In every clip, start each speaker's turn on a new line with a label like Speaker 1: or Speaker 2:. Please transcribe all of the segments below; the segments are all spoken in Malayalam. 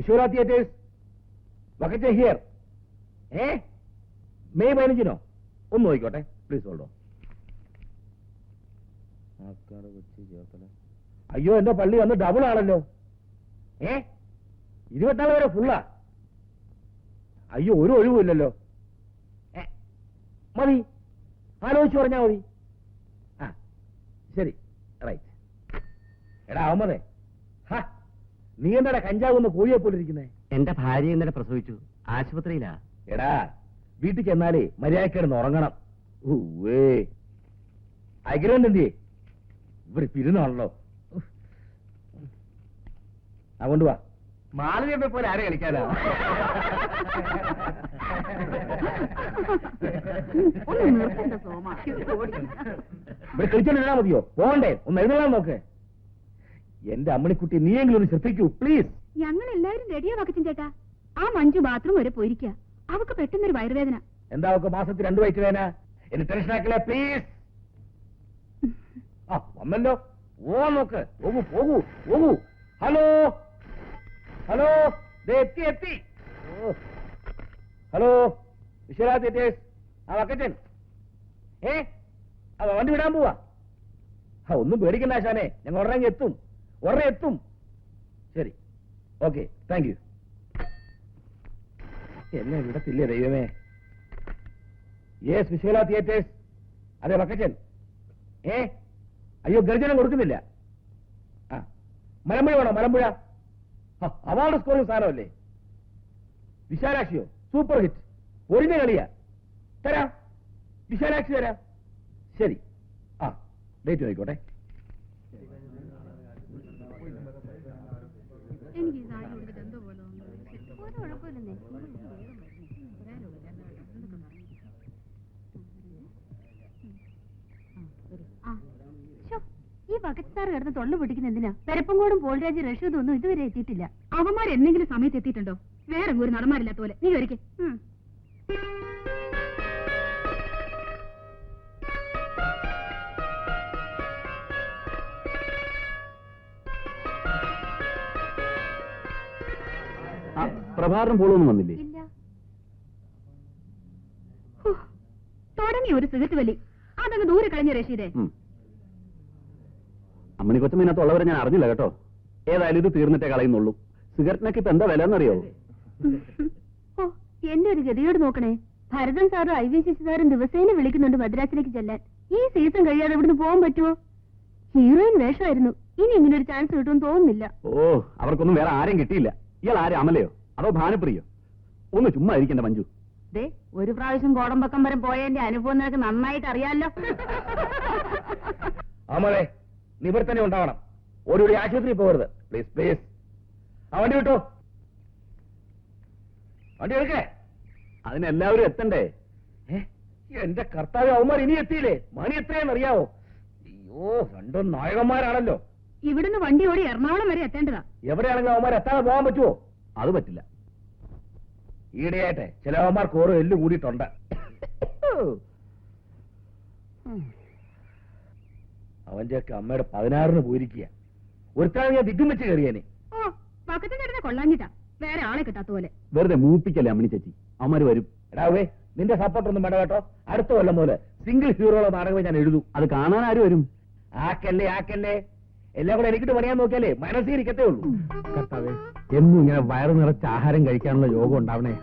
Speaker 1: വിശ്വനാഥ് തിയേറ്റേഴ്സ് വക്കറ്റ് ഹിയർ ഏ മെയ് പതിനഞ്ചിനോ? ഒന്ന് നോക്കിക്കോട്ടെ. പ്ലീസ് ഹോൾഡോ അയ്യോ എന്റെ പള്ളി വന്ന് ഡബിൾ ആണല്ലോ. ഏ? ഇരുപത്തിനാല് വരെ ഫുള്ളാ അയ്യോ ഒരു ഒഴിവുമില്ലല്ലോ. മതി. ആലോചിച്ച് പറഞ്ഞാ മതി. ആ ശരി. റൈറ്റ് എടാ ഹാ നീ എന്താ കഞ്ചാവുന്ന കോഴിയെ പോലിരിക്കുന്നേ
Speaker 2: എന്റെ ഭാര്യ ഇന്നലെ പ്രസവിച്ചു. ആശുപത്രിയിലാ.
Speaker 1: എടാ വീട്ടിൽ ചെന്നാലേ മര്യാദക്കിടന്ന് ഉറങ്ങണം. അഗ്രഹം എന്തിയേ? ഇവിടെ പിരുന്നാണല്ലോ അതുകൊണ്ട് വാ.
Speaker 2: മാലിനെ പോലെ ആരെ കളിക്കാനാ?
Speaker 1: ഇവിടെ കളിച്ചോണ്ടിരുന്നാ മതിയോ? പോകണ്ടേ ഒന്ന് എഴുതാൻ നോക്ക്. എന്റെ അമ്മണിക്കുട്ടി നീയെങ്കിലും ഒന്ന് ശ്രദ്ധിക്കൂ പ്ലീസ്
Speaker 3: ഞങ്ങൾ എല്ലാവരും റെഡിയാ വക്കച്ചൻ ചേട്ടാ. ആ മഞ്ജു ബാത്റൂം വരെ പോയിരിക്കുക അവക്ക് പെട്ടെന്നൊരു വയറുവേദന.
Speaker 1: എന്താ അവക്ക് മാസത്തിൽ രണ്ടു വയറ്റ് വേന എന്നെ ടെൻഷൻ ആക്കില്ല പ്ലീസ് ആ വന്നല്ലോ. ഓ നോക്ക്. പോകൂ പോകൂ പോകൂ. ഹലോ? ഹലോ? എത്തി എത്തി. ഹലോ? വിശ്വനാഥ് തിയേറ്റേഴ്സ്. ആ വക്കച്ചൻ. ഏ? ആ വണ്ടി വിടാൻ പോവാ. ഒന്നും പേടിക്കണ്ട ആശാനെ. ഞങ്ങൾ ഉടനെ എത്തും. ഉടനെ എത്തും ശരി. ഓക്കെ. Thank you. എന്നെ വിടത്തില്ലേ ദൈവമേ? യേസ് വിശ്വല തിയേറ്റേഴ്സ്. അതെ വക്കച്ചൻ. ഏ? അയ്യോ ഗർജനം കൊടുക്കുന്നില്ല. ആ. മലമ്പുഴ വേണോ? മലമ്പുഴ. അവാർഡ് സ്കോറിംഗ് സാധനമല്ലേ വിശാലാക്ഷിയോ? Super hit. ഒഴിഞ്ഞ കളിയാ. തരാം. വിശാലാക്ഷി തരാം. ശരി. ആ ഡേറ്റ് നോക്കിക്കോട്ടെ
Speaker 3: എനിക്ക് ഈ സാരി ഉടുത്തിട്ട് എന്തോ പോലെ തോന്നുന്നു. ഒരു കുഴപ്പമില്ലെന്നേ. ആ. ശ്ശോ, ബക്കറ്റ് കിടന്ന് തൊള്ളു പിടിക്കുന്ന എന്തിനാ? പെരപ്പങ്കോടും പോൾരാജ് റഷീദും ഒന്നും ഇതുവരെ എത്തിയിട്ടില്ല. അവന്മാർ എന്തെങ്കിലും സമയത്ത് എത്തിയിട്ടുണ്ടോ? വേറെ ഒരു നടന്മാരില്ലാത്ത പോലെ. നീ ഒരിക്കൽ
Speaker 2: പ്രഭാകരൻ പോളൊന്നും വന്നില്ലേ?
Speaker 3: തുടങ്ങി ഒരു സിഗരറ്റ് വലി. അതങ്ങ് ദൂരെ കളഞ്ഞ റഷീദേ.
Speaker 2: അമ്മണി കൊച്ചമ്മീനകത്തുള്ളവരെ ഞാൻ അറിഞ്ഞില്ല കേട്ടോ. ഏതായാലും ഇത് തീർന്നിട്ടേ കളയുന്നുള്ളൂ. സിഗരറ്റിനൊക്കെ ഇപ്പൊ എന്താ വില എന്നറിയോ
Speaker 3: ഓ എന്റെ ഒരു ഗതിയോട് നോക്കണേ. ഭരതൻ സാറും ഐ വി ശശി സാറും ദിവസേന വിളിക്കുന്നുണ്ട് മദ്രാസിലേക്ക് ചെല്ലാൻ. ഈ സീസൺ കഴിയാതെ ഇവിടുന്ന് പോകാൻ പറ്റുമോ? ഹീറോയിൻ വേഷമായിരുന്നു. ഇനി ഇങ്ങനെ ഒരു ചാൻസ് കിട്ടുമെന്ന് തോന്നുന്നില്ല.
Speaker 2: ഓ അവർക്കൊന്നും വേറെ ആരും കിട്ടിയില്ല. ഇയാൾ ആരും അമലയോ? അതോ ഭാനപ്രിയോ? ഒന്ന് ചുമ്മാ ഇരിക്കണ്ട മഞ്ജു.
Speaker 3: ദേ ഒരു പ്രാവശ്യം കോടമ്പക്കം വരെ പോയതിന്റെ അനുഭവം നിനക്ക് നന്നായിട്ട് അറിയാലോ.
Speaker 1: അമ്മേ നീ ഇവിടെ തന്നെ ഉണ്ടാവണം ഓടി ആശുപത്രി പോകരുത്. പ്ലീസ് പ്ലീസ് ആ വണ്ടി വിട്ടോ? വണ്ടി എടുക്കേ.
Speaker 2: അതിനെല്ലാവരും എത്തണ്ടേ?
Speaker 1: എന്റെ കർത്താവ് അവന്മാർ ഇനി എത്തിയില്ലേ? മണി എത്രയാണെന്ന് അറിയാവോ? അയ്യോ രണ്ടും നായകന്മാരാണല്ലോ.
Speaker 3: ഇവിടുന്ന് വണ്ടി ഓടി എറണാകുളം വരെ എത്തേണ്ടതാ.
Speaker 1: എവിടെയാണെങ്കിലും അവന്മാർ എത്താതെ പോകാൻ പറ്റുമോ
Speaker 2: അത് പറ്റില്ല.
Speaker 1: ഈടെയായിട്ടെ ചില അവന്മാർക്ക് ഓരോ എല്ല് കൂടിയിട്ടുണ്ട്. അവന്റെയൊക്കെ അമ്മയുടെ പതിനാറിന് പോയിരിക്കുക. ഒരുത്താണ് ഞാൻ ദിക്കും വെച്ച് കയറിയേനെ.
Speaker 3: ഓ പക്കത്തെ ചേട്ടനെ കൊള്ളാഞ്ഞിട്ടാ. വേറെ ആളെ കിട്ടാത്ത പോലെ.
Speaker 2: വെറുതെ മൂപ്പിക്കല്ലേ അമ്മണി ചേച്ചി? അമ്മര് വരും.
Speaker 1: എടാവേ നിന്റെ സപ്പോർട്ട് ഒന്നും വേണ്ട കേട്ടോ. അടുത്ത കൊല്ലം പോലെ സിംഗിൾ ഹീറോയുള്ള നാടകമേ ഞാൻ എഴുതൂ.
Speaker 2: അത് കാണാൻ ആര് വരും?
Speaker 1: ആക്കല്ലേ ആക്കല്ലേ. എല്ലാം കൂടെ എനിക്കിട്ട് പണിയാൻ നോക്കിയാലേ മനസ്സിൽ ഇരിക്കത്തേ ഉള്ളൂ.
Speaker 2: കർത്താവേ എന്നും ഇങ്ങനെ വയറ് നിറച്ച് ആഹാരം കഴിക്കാനുള്ള യോഗം ഉണ്ടാവണേ.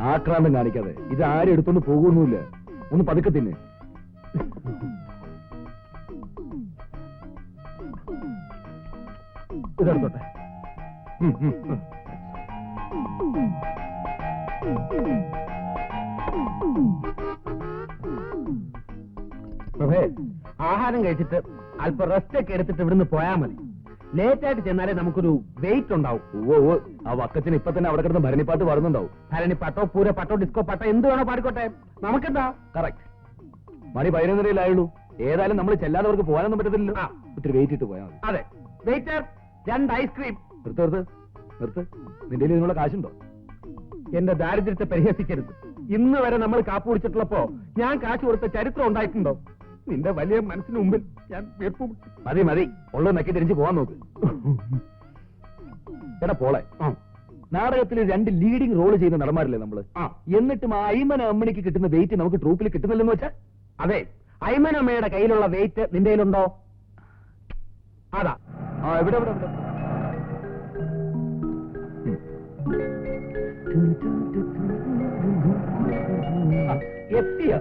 Speaker 2: ആക്രാന്തം കാണിക്കാതെ. ഇത് ആരും എടുത്തോണ്ട് പോകുന്നില്ല ഒന്ന് പതുക്കെ തിന്നെ. ഇതെടുത്തോട്ടെ. പ്രഭേ ആഹാരം കഴിച്ചിട്ട് അല്പം റെസ്റ്റ് ഒക്കെ എടുത്തിട്ട് ഇവിടുന്ന് പോയാൽ മതി. ലേറ്റ് ആയിട്ട് ചെന്നാലേ നമുക്കൊരു വെയിറ്റ് ഉണ്ടാവും. ഓ ഓ ആ വക്കത്തിന് ഇപ്പൊ തന്നെ അവിടെ കിടന്ന് ഭരണിപ്പാട്ട് വരുന്നുണ്ടാവും ഭരണിപ്പാട്ടോ പട്ടോ പൂര പട്ടോ ഡിസ്കോ പട്ടോ എന്ത് വേണോ പാടിക്കോട്ടെ. നമുക്കെന്താ? കറക്റ്റ് മണി പതിനൊന്നരയിലായുള്ളൂ. ഏതായാലും നമ്മൾ ചെല്ലാത്തവർക്ക് പോകാനൊന്നും പറ്റത്തില്ലല്ലോ. ഒത്തിരി വെയിറ്റ് ഇട്ട് പോയാൽ മതി. അതെ. വെയിറ്റർ രണ്ട് ഐസ്ക്രീം നിർത്ത് നിർത്ത് നിർത്ത്. നിന്റെ ഇതിനുള്ള കാശുണ്ടോ? എന്റെ ദാരിദ്ര്യത്തെ പരിഹസിക്കരുത്. ഇന്ന് വരെ നമ്മൾ കാപ്പ് കുടിച്ചിട്ടുള്ളപ്പോ ഞാൻ കാശ് കൊടുത്ത ചരിത്രം ഉണ്ടായിട്ടുണ്ടോ? നിന്റെ വലിയ മനസ്സിന് മുമ്പിൽ ഞാൻ വീർപ്പും മതി മതി. ഉള്ള നക്കി തിരിച്ചു പോവാൻ നോക്ക്.
Speaker 1: എടാ പോളെ നാടകത്തിൽ രണ്ട് ലീഡിംഗ് റോൾ ചെയ്യുന്ന നടന്മാരില്ലേ
Speaker 2: നമ്മൾ?
Speaker 1: എന്നിട്ടും ആ അയ്മന അമ്മണിക്ക് കിട്ടുന്ന വെയിറ്റ് നമുക്ക് ട്രൂപ്പിൽ കിട്ടുന്നില്ലെന്ന് വെച്ചാ?
Speaker 2: അതെ അയ്മനമ്മയുടെ കയ്യിലുള്ള വെയിറ്റ് നിന്റെ കയ്യിലുണ്ടോ? അതാ.
Speaker 1: ആ എവിടെ എവിടെ ആ, എത്തിയ?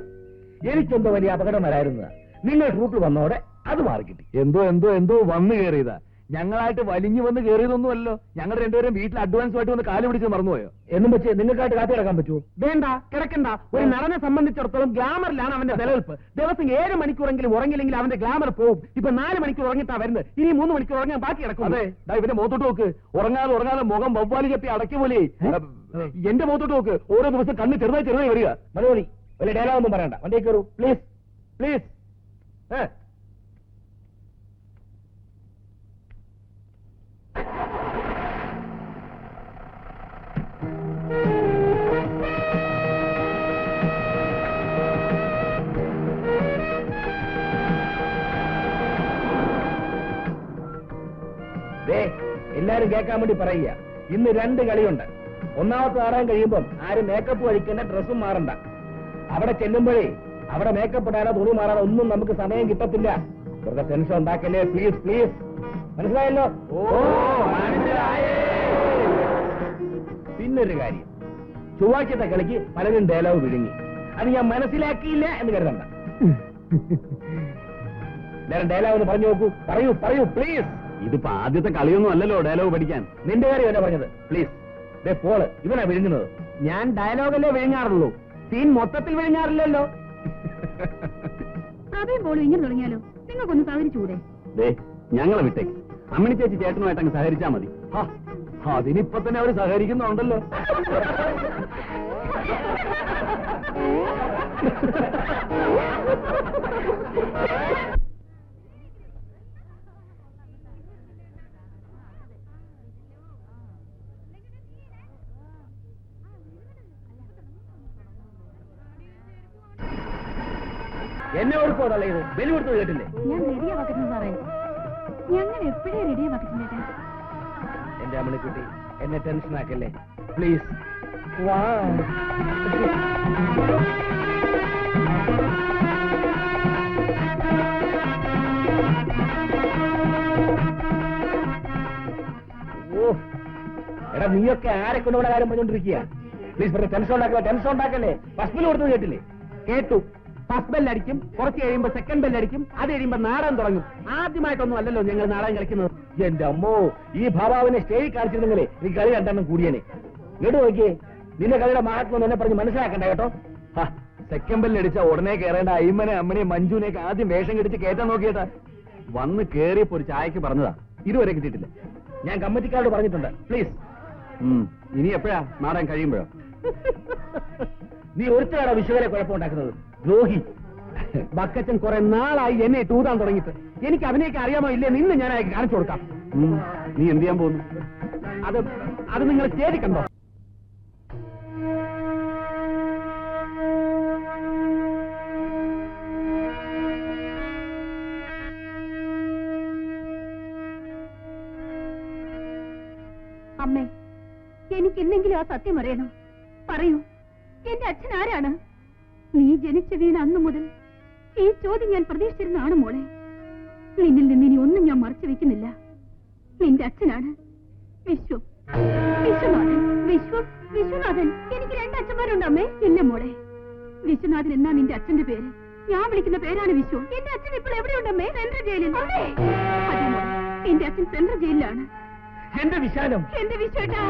Speaker 1: എനിക്കെന്തോ വലിയ അപകടം വരായിരുന്നതാ. നിങ്ങൾ ട്രൂപ്പിൽ വന്നോടെ അത് മാറി കിട്ടി എന്തോ എന്തോ എന്തോ വന്നു കയറിയതാ. ഞങ്ങളായിട്ട് വലിഞ്ഞു വന്ന് കയറിയതൊന്നുമല്ലോ ഞങ്ങൾ രണ്ടുപേരും വീട്ടിൽ അഡ്വാൻസ് ആയിട്ട് വന്ന് കാലു പിടിച്ച് മറന്നുപോയോ? എന്നും വെച്ച് നിങ്ങൾക്കായിട്ട് കാത്തി കിടക്കാൻ പറ്റുമോ?
Speaker 2: വേണ്ട കിടക്കണ്ട. ഒരു നടനെ സംബന്ധിച്ചിടത്തോളം ഗ്ലാമറിലാണ് അവന്റെ നിലനിൽപ്പ്. ദിവസം ഏഴ് മണിക്കൂറെങ്കിലും ഉറങ്ങില്ലെങ്കിൽ അവന്റെ ഗ്ലാമർ പോവും. ഇപ്പൊ നാല് മണിക്കൂർ ഉറങ്ങിട്ടാ വരുന്നത്. ഇനി മൂന്ന് മണിക്കൂർ ഉറങ്ങാൻ ബാക്കി കിടക്കും
Speaker 1: അതെ ഇവന്റെ മുഖത്തോട്ട് നോക്ക്. ഉറങ്ങാതെ ഉറങ്ങാതെ മുഖം വവ്വാലി ചപ്പി അടക്കി പോലെ. എന്റെ മുഖത്തോട്ട് നോക്ക്. ഓരോ ദിവസം കണ്ണ് ചെറുതായി ചെറുതായി വരിക. മലയാളി വലിയ ഡയലോഗ് ഒന്നും പറയണ്ട. വണ്ടി കയറൂ. പ്ലീസ് പ്ലീസ് ഏ? ദേ എല്ലാരും കേൾക്കാൻ വേണ്ടി പറയുക. ഇന്ന് രണ്ട് കളിയുണ്ട്. ഒന്നാമത്തെ ആടാൻ കഴിയുമ്പം ആരും മേക്കപ്പ് കഴിക്കേണ്ട ഡ്രസ്സും മാറണ്ട. അവിടെ ചെല്ലുമ്പോഴേ അവിടെ മേക്കപ്പ് ഇടാനോ തുണി മാറാനോ ഒന്നും നമുക്ക് സമയം കിട്ടത്തില്ല. വെറുതെ ടെൻഷൻ ഉണ്ടാക്കല്ലേ? പ്ലീസ് പ്ലീസ് മനസ്സിലായല്ലോ? ഓ പിന്നൊരു കാര്യം. ചൊവ്വാഴ്ചത്തെ കളിക്ക് പലരും ഡയലോഗ് വിഴുങ്ങി. അത് ഞാൻ മനസ്സിലാക്കിയില്ല എന്ന് കരുതണ്ട. ഞാൻ ഡയലോഗ് ഒന്ന് പറഞ്ഞു നോക്കൂ. പറയൂ പറയൂ പ്ലീസ്
Speaker 2: ഇതിപ്പോ ആദ്യത്തെ കളിയൊന്നും അല്ലല്ലോ ഡയലോഗ് പഠിക്കാൻ.
Speaker 1: നിന്റെ കാര്യം എന്നാ പറഞ്ഞത്. പ്ലീസ് ദേ പോൾ ഇവനാ വിഴുങ്ങുന്നത്.
Speaker 2: ഞാൻ ഡയലോഗല്ലേ വിഴുങ്ങാറുള്ളൂ? സീൻ മൊത്തത്തിൽ വിഴുങ്ങാറില്ലല്ലോ.
Speaker 3: അതേ പോൾ ഇങ്ങനെ തുടങ്ങിയാലോ? നിങ്ങൾക്കൊന്ന് സഹകരിച്ചുകൂടെ?
Speaker 2: ദേ ഞങ്ങളെ വിട്ടേക്ക് അമ്മിണി ചേച്ചി ചേട്ടനുമായിട്ട് അങ്ങ് സഹകരിച്ചാ മതി.
Speaker 1: അതിനിപ്പോ അതിനിപ്പൊ തന്നെ അവർ സഹകരിക്കുന്നുണ്ടല്ലോ. ബലി കൊടുത്തത് കേട്ടില്ലേ?
Speaker 3: ഞാൻ റെഡിയാ വക്കറ്റുന്നു സാറേ ഞങ്ങൾ എപ്പോഴേ റെഡിയാ വക്കറ്റുന്നേട്ടാ
Speaker 1: എന്റെ അമ്മണിക്കുട്ടി എന്നെ ടെൻഷൻ ആക്കല്ലേ? പ്ലീസ് എടാ നീയൊക്കെ ആരെ കൊണ്ടുപോണ കാര്യം പറഞ്ഞോണ്ടിരിക്കുക പ്ലീസ് പറഞ്ഞ ടെൻഷൻ ഉണ്ടാക്കുക ടെൻഷൻ ഉണ്ടാക്കല്ലേ? ഫസ്റ്റ് കൊടുത്തത് കേട്ടില്ലേ?
Speaker 2: കേട്ടു. ഫസ്റ്റ് ബെല്ലടിക്കും കുറച്ച് കഴിയുമ്പോ സെക്കൻഡ് ബെല്ലടിക്കും അത് കഴിയുമ്പോ നാടൻ തുടങ്ങും. ആദ്യമായിട്ടൊന്നും അല്ലല്ലോ ഞങ്ങൾ നാടൻ കളിക്കുന്നത്.
Speaker 1: എന്റെ അമ്മോ ഈ ഭാവാവിനെ സ്റ്റേജിൽ കാണിച്ചിരുന്നെങ്കിലേ നീ കളി രണ്ടെണ്ണം കൂടിയനെ. ഇങ്ങോട്ട് നോക്കിയേ നിന്റെ കളിയുടെ മഹാത്മം എന്നെ പറഞ്ഞ് മനസ്സിലാക്കണ്ട കേട്ടോ. സെക്കൻഡ് ബെല്ലടിച്ച ഉടനെ കയറേണ്ട അയ്മനെ അമ്മനെ മഞ്ജുനെയൊക്കെ ആദ്യം വേഷം കെടിച്ച് കയറ്റാൻ നോക്കിയേട്ടാ.
Speaker 2: വന്ന് കേറിയപ്പോ ഒരു ചായക്ക് പറഞ്ഞതാ.
Speaker 1: ഇതുവരെ കിട്ടിയിട്ടില്ല. ഞാൻ കമ്മിറ്റിക്കാരോട് പറഞ്ഞിട്ടുണ്ട്. പ്ലീസ്
Speaker 2: ഇനി എപ്പോഴാ നാടൻ കഴിയുമ്പോഴോ?
Speaker 1: നീ ഒരുത്തരാണ് വിശ്വകരെ കുഴപ്പമുണ്ടാക്കുന്നത് ദ്രോഹി.
Speaker 2: ബക്കച്ചൻ കുറെ നാളായി എന്നെ തൂതാൻ തുടങ്ങിയിട്ട്. എനിക്ക് അഭിനയിക്കാൻ അറിയാമോ ഇല്ലേ? നിന്ന് ഞാൻ അയക്ക് കാണിച്ചു കൊടുക്കാം. നീ എന്ത് ചെയ്യാൻ പോകുന്നു? അത് അത് നിങ്ങൾ സ്റ്റേജിൽ കണ്ടോ?
Speaker 3: അമ്മേ എനിക്ക് ഇന്നെങ്കിലും ആ സത്യം അറിയണം. ജനിച്ചു വീണ അന്നു മുതൽ ഈ ചോദ്യം ഞാൻ പ്രതീക്ഷിച്ചിരുന്നതാണ് മോളെ. നിന്നിൽ നിന്ന് ഇനി ഒന്നും ഞാൻ മറച്ചു വെക്കുന്നില്ല. നിന്റെ അച്ഛനാണ് വിശ്വം. വിശ്വനാഥൻ. വിശ്വം. വിശ്വനാഥൻ. എനിക്ക് രണ്ട് അച്ഛന്മാരുണ്ട് അമ്മേ. ഇല്ല മോളെ. വിശ്വനാഥൻ എന്നാ നിന്റെ അച്ഛന്റെ പേര്? ഞാൻ വിളിക്കുന്ന പേരാണ് വിശ്വം. എന്റെ അച്ഛൻ ഇപ്പോൾ എവിടെയുണ്ടമ്മേ സെൻട്രൽ ജയിലിൽ. അതെ എന്റെ അച്ഛൻ സെൻട്രൽ ജയിലിലാണ്.
Speaker 1: എന്റെ വിശാലം.
Speaker 3: എന്റെ വിശ്വേട്ടാ.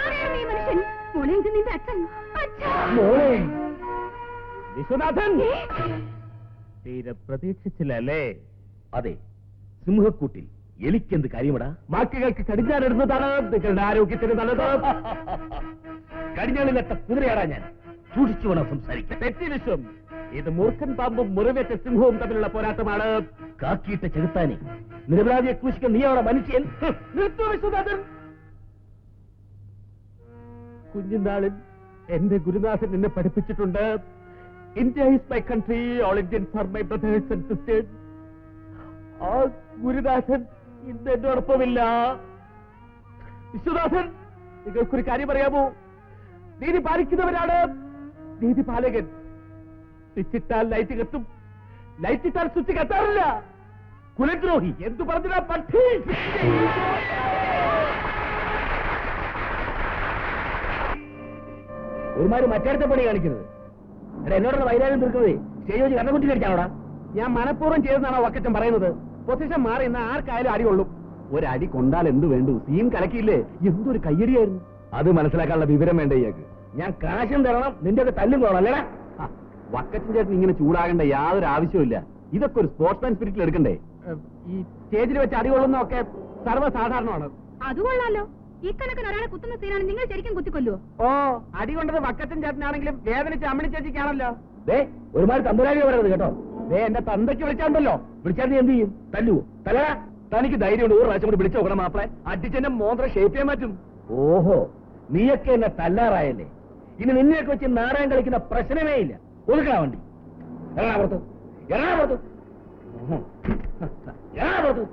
Speaker 3: ആരാണ് ഈ മനുഷ്യൻ? മോളെ ഇത് നിന്റെ അച്ഛൻ. അച്ഛാ!
Speaker 1: മോളെ!
Speaker 2: വിശ്വനാഥൻ? തീരെ പ്രതീക്ഷിച്ചില്ലല്ലേ?
Speaker 1: അതെ. സിംഹക്കൂട്ടിൽ എലിക്കെന്ത് കാര്യമടാ?
Speaker 2: ബാക്കികൾക്ക് കടിഞ്ഞാനിടുന്നതാണ് നിങ്ങളുടെ ആരോഗ്യത്തിന് നല്ലത്.
Speaker 1: കടിഞ്ഞാളിലെത്ത കുതിരയാടാ ഞാൻ. സൂക്ഷിച്ചു വേണം സംസാരിക്കാൻ.
Speaker 2: തെറ്റി വിശ്വം. ഇത് മൂർഖൻ പാമ്പും മുറിവേറ്റ സിംഹവും തമ്മിലുള്ള പോരാട്ടമാണ്.
Speaker 1: കാക്കിയിട്ട ചെറുത്താനെ നിരപരാധിയെ ക്രൂശിക്കാൻ നീ അവിടെ മനുഷ്യൻ
Speaker 2: നിർത്തൂ വിശ്വനാഥൻ. കുഞ്ഞുനാളിൽ എന്റെ ഗുരുനാഥൻ എന്നെ പഠിപ്പിച്ചിട്ടുണ്ട്.
Speaker 4: India is my country all Indians are my brothers and sisters ആ ഗുരുദാസൻ ഇന്ന് എന്നോടൊപ്പമില്ല വിശ്വദാസൻ നിങ്ങൾക്കൊരു കാര്യം പറയാമോ? നീതി പാലിക്കുന്നവരാണ്. നീതി പാലകൻ. സ്വിച്ച് ഇട്ടാൽ ലൈറ്റ് കത്തും. ലൈറ്റ് സ്വിച്ച് കത്താറില്ല. കുലദ്രോഹി എന്തു പറഞ്ഞാ പക്ഷി
Speaker 1: ഒരുമാതിരി മറ്റേടത്തെ പണി കാണിക്കുന്നത് എന്നോടുള്ള വൈരാഗ്യം തീർക്കുന്നത് സ്റ്റേജ് വെച്ച് കണ്ണുകുട്ടി കടിച്ചാണോടാ
Speaker 4: ഞാൻ മനഃപൂർവം ചെയ്തെന്നാണോ വക്കച്ചൻ പറയുന്നത്? പൊസിഷൻ മാറി എന്നാൽ ആർക്കായാലും അടി കൊള്ളും. ഒരടി കൊണ്ടാൽ എന്ത് വേണ്ടു? സീൻ കലക്കിയില്ലേ? എന്തൊരു കയ്യടിയായിരുന്നു.
Speaker 1: അത് മനസ്സിലാക്കാനുള്ള വിവരം വേണ്ട ഇയാൾക്ക്? ഞാൻ കാശും തരണം നിന്റെ ഒക്കെ തല്ലും കൊള്ളാം അല്ലേടാ?
Speaker 4: വക്കച്ചൻ ചേട്ടൻ ഇങ്ങനെ ചൂടാകേണ്ട യാതൊരു ആവശ്യമില്ല ഇതൊക്കെ ഒരു സ്പോർട്സ്മാൻ സ്പിരിറ്റിൽ എടുക്കണ്ടേ? ഈ സ്റ്റേജിൽ വെച്ച് അടി കൊള്ളുന്നൊക്കെ സർവസാധാരണമാണ്.
Speaker 3: അത് കൊള്ളാലോ. ഈ കണക്കിന് ഒരാളെ കുത്തുന്ന സീനാണ് നിങ്ങൾ ശരിക്കും കുത്തിക്കൊല്ലുവോ?
Speaker 4: ഓ അടി കൊണ്ടത് വക്കച്ചൻ ചേട്ടനാണെങ്കിലും വേദനിച്ച് അമ്മണി ചേച്ചിക്കാണല്ലോ
Speaker 1: ദേ ഒരുമാതിരി തമ്പുരാലി പറയരുത് കേട്ടോ.
Speaker 4: ദേ എന്റെ തന്തയ്ക്ക് വിളിച്ചാണ്ടല്ലോ.
Speaker 1: വിളിച്ചാൽ നീ എന്ത് ചെയ്യും? തല്ലുവോ? തല.
Speaker 4: തനിക്ക് ധൈര്യമുണ്ട്. ഒരു പ്രാവശ്യം കൂടി വിളിച്ചു നോക്കണം മാപ്പിളെ. അടിച്ചെന്നെ മോന്ത്ര ഷേപ്പ് ചെയ്യാൻ മാറ്റും
Speaker 1: ഓഹോ നീയൊക്കെ എന്നെ തല്ലാറായല്ലേ? ഇനി നിന്നെയൊക്കെ വെച്ച് നാടകം കളിക്കുന്ന പ്രശ്നമേ ഇല്ല. ഒതുക്കണ വണ്ടി. എറണാകുളത്ത് എറണാകുളത്ത് എറണാകുളത്ത്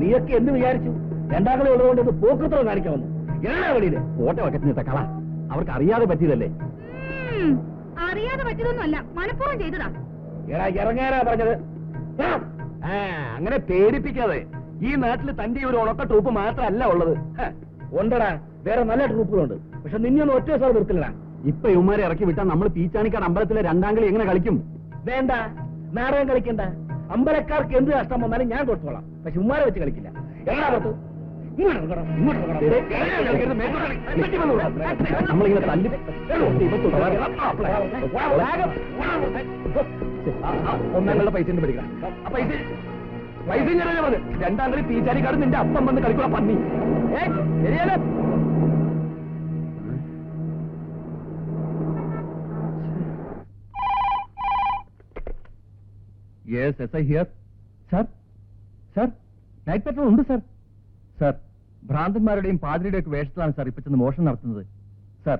Speaker 1: നീയൊക്കെ എന്ത് വിചാരിച്ചു? രണ്ടാം കളി ഉള്ളതുകൊണ്ട് ഇത് പോക്കത്തോ കാണിക്കാൻ വന്നു. എറണാകുളിയിൽ
Speaker 4: കോട്ട വക്കറ്റിനത്തെ കള. അവർക്ക് അറിയാതെ പറ്റിയതല്ലേ?
Speaker 3: അറിയാതെ പറ്റിയതൊന്നും അല്ല മനഃപൂർവം ചെയ്തതാ.
Speaker 1: എടാ ഇറങ്ങാനാ പറഞ്ഞത്.
Speaker 4: അങ്ങനെ പേടിപ്പിക്കാതെ. ഈ നാട്ടിൽ തന്റെ ഒരു ഉണക്ക ട്രൂപ്പ് മാത്രമല്ല ഉള്ളത്.
Speaker 1: ഉണ്ടടാ വേറെ നല്ല ട്രൂപ്പുകളുണ്ട് പക്ഷെ നിന്നെയൊന്നും ഒറ്റ സാർ നിർത്തില്ലടാ.
Speaker 4: ഇപ്പൊ ഇവന്മാരെ ഇറക്കി വിട്ടാൽ നമ്മൾ പീച്ചാണിക്കാട് അമ്പലത്തിലെ രണ്ടാം കളി എങ്ങനെ കളിക്കും?
Speaker 1: വേണ്ട നാടകം കളിക്കണ്ട. അമ്പലക്കാർക്ക് എന്ത് നഷ്ടം വന്നാലും ഞാൻ കൊടുത്തോളാം. പക്ഷെ ഉമ്മാരെ വെച്ച് കളിക്കില്ല. എറണാകുളത്ത് ഇങ്ങോട്ട്
Speaker 4: നമ്മളിങ്ങനെ തല്ലി ഒന്നാങ്ങളുടെ പൈസ ഉണ്ട് പഠിക്കണം പൈസ പൈസ ഞാൻ പറഞ്ഞു രണ്ടാം കളി പീച്ചാനിക്കാട് നിന്റെ അപ്പം വന്ന് കളിക്കുള്ള പന്നി ഏ ശരിയല്ലേ yes yes I here sir sir night patrol ഉണ്ട് സർ സർ ഭ്രാന്തന്മാരുടെയും പാതിരിയുടെയൊക്കെ വേഷത്തിലാണ് സാർ ഇപ്പൊ ചെന്ന് മോഷണം നടത്തുന്നത്. സാർ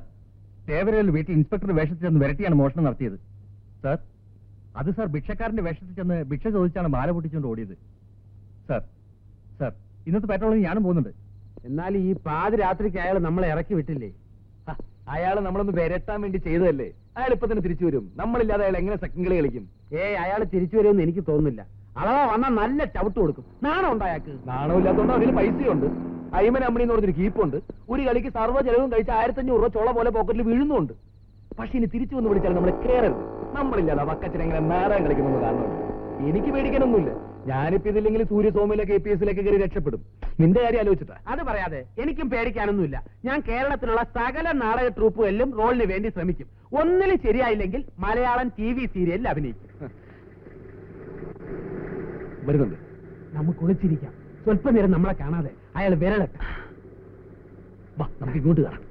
Speaker 4: തേവരയിൽ വീട്ടിൽ ഇൻസ്പെക്ടർ വേഷത്തിൽ ചെന്ന് വിരട്ടിയാണ് മോഷണം നടത്തിയത്. സാർ അത് സാർ ഭിക്ഷക്കാരന്റെ വേഷത്തിൽ ചെന്ന് ഭിക്ഷ ചോദിച്ചാണ് മാല പൊട്ടിച്ചുകൊണ്ട് ഓടിയത്. സാർ സാർ ഇന്നത്തെ പെട്രോളിന് ഞാനും പോകുന്നുണ്ട്.
Speaker 2: എന്നാൽ ഈ പാതിരാത്രിക്ക് അയാൾ നമ്മളെ ഇറക്കി വിട്ടില്ലേ?
Speaker 4: അയാൾ നമ്മളൊന്ന് വരട്ടാൻ വേണ്ടി ചെയ്തതല്ലേ? അയാൾ ഇപ്പൊ തന്നെ തിരിച്ചു വരും. നമ്മളില്ലാതെ അയാൾ എങ്ങനെ സെക്കൻഡ് കളി കളിക്കും?
Speaker 2: ഏ അയാൾ തിരിച്ചു വരുമെന്ന് എനിക്ക് തോന്നുന്നില്ല. അഥവാ വന്നാൽ നല്ല ചവിട്ട് കൊടുക്കും. നാണം ഉണ്ട്
Speaker 4: അയാൾക്ക്? നാണമില്ലാത്തതുകൊണ്ട് അതിൽ പൈസയുണ്ട്. അയ്മൻ അമ്മണി എന്ന് പറഞ്ഞൊരു കീപ്പുണ്ട്. ഒരു കളിക്ക് സർവ ചെലവും കഴിച്ച് ആയിരത്തഞ്ഞൂറ് രൂപ ചുള പോലെ പോക്കറ്റിൽ വീഴുന്നുണ്ട്. പക്ഷെ ഇനി തിരിച്ചു വന്ന് വിളിച്ചാൽ നമ്മളെ കയറരുത് നമ്മളില്ലാതെ വക്കച്ചൻ എങ്ങനെ നാടകം കളിക്കുന്നു കാണുന്നുണ്ട് എനിക്ക് പേടിക്കാനൊന്നുമില്ല. ഞാനിപ്പോ ഇതില്ലെങ്കിൽ സൂര്യസോമിലൊക്കെ എ പി എസിലൊക്കെ കയറി രക്ഷപ്പെടും. നിന്റെ കാര്യം ആലോചിച്ചിട്ടാ?
Speaker 2: അത് പറയാതെ എനിക്കും പേടിക്കാനൊന്നുമില്ല. ഞാൻ കേരളത്തിലുള്ള സകല നാടക ട്രൂപ്പുകളിലും റോളിന് വേണ്ടി ശ്രമിക്കും. ഒന്നിലും ശരിയായില്ലെങ്കിൽ മലയാളം ടി വി സീരിയലിൽ അഭിനയിക്കും.
Speaker 4: വരുന്നുണ്ട്.
Speaker 2: നമുക്ക് ഒളിച്ചിരിക്കാം. സ്വല്പ നേരം നമ്മളെ കാണാതെ അയാൾ വിരളട്ടെ
Speaker 4: വാ നമുക്ക് ഇങ്ങോട്ട് കാണാം.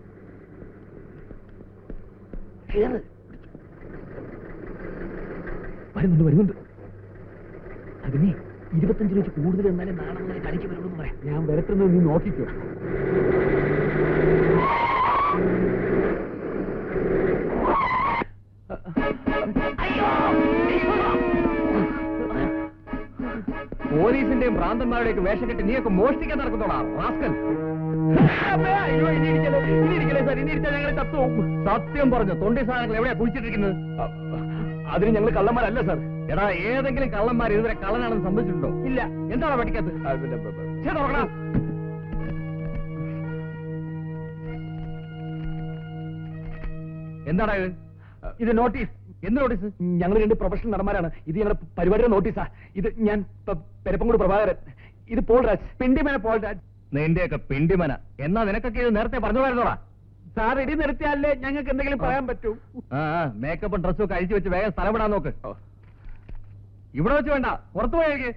Speaker 4: വരുന്നുണ്ട് വരുന്നുണ്ട്. അതിനെ ഇരുപത്തഞ്ച് രൂപ കൂടുതൽ എന്നാലും മുതൽ കളിക്ക് പറയാം. ഞാൻ വരത്തുന്നത് നീ നോക്കിക്കോ. പോലീസിന്റെയും ഭ്രാന്തന്മാരുടെയൊക്കെ വേഷം കെട്ടി നീയൊക്കെ മോഷ്ടിക്കാൻ നടക്കുന്നോടാ റാസ്കൽ. സത്യം പറഞ്ഞു തൊണ്ടി സാധനങ്ങൾ എവിടെയാ കുഴിച്ചിട്ടിരിക്കുന്നത്? അതിന് ഞങ്ങൾ കള്ളന്മാരല്ല സാർ. എടാ ഏതെങ്കിലും കള്ളന്മാർ ഇതുവരെ കള്ളനാണെന്ന് സംഭവിച്ചിട്ടുണ്ടോ ഇല്ല. എന്താണ് പഠിക്കാത്തത് എന്താണ് ഇത് നോട്ടീസ്. എന്ത് നോട്ടീസ് ഞങ്ങൾ രണ്ട് പ്രൊഫഷണൽ നടന്മാരാണ്. ഇത് ഞങ്ങളുടെ പരിപാടിയുടെ നോട്ടീസാ ഇത് ഞാൻ പ- പെരപ്പങ്കോട് പ്രഭാകരൻ. ഇത് പോൾ രാജ്. പിണ്ടിമന പോൾ രാജ്. നിന്റെയൊക്കെ പിണ്ടിമന. എന്നാ നിനക്കൊക്കെ ഇത് നേരത്തെ പറഞ്ഞുമായിരുന്നോടാ
Speaker 2: സാർ ഇടി നിർത്തിയാലേ ഞങ്ങൾക്ക് എന്തെങ്കിലും പറയാൻ പറ്റൂ.
Speaker 4: ആ മേക്കപ്പും ഡ്രസ്സും ഒക്കെ അഴിച്ചു വെച്ച് വേഗം സ്ഥലം വിടാൻ നോക്ക്. ഇവിടെ വെച്ച് വേണ്ട. പുറത്തു പോയേക്ക്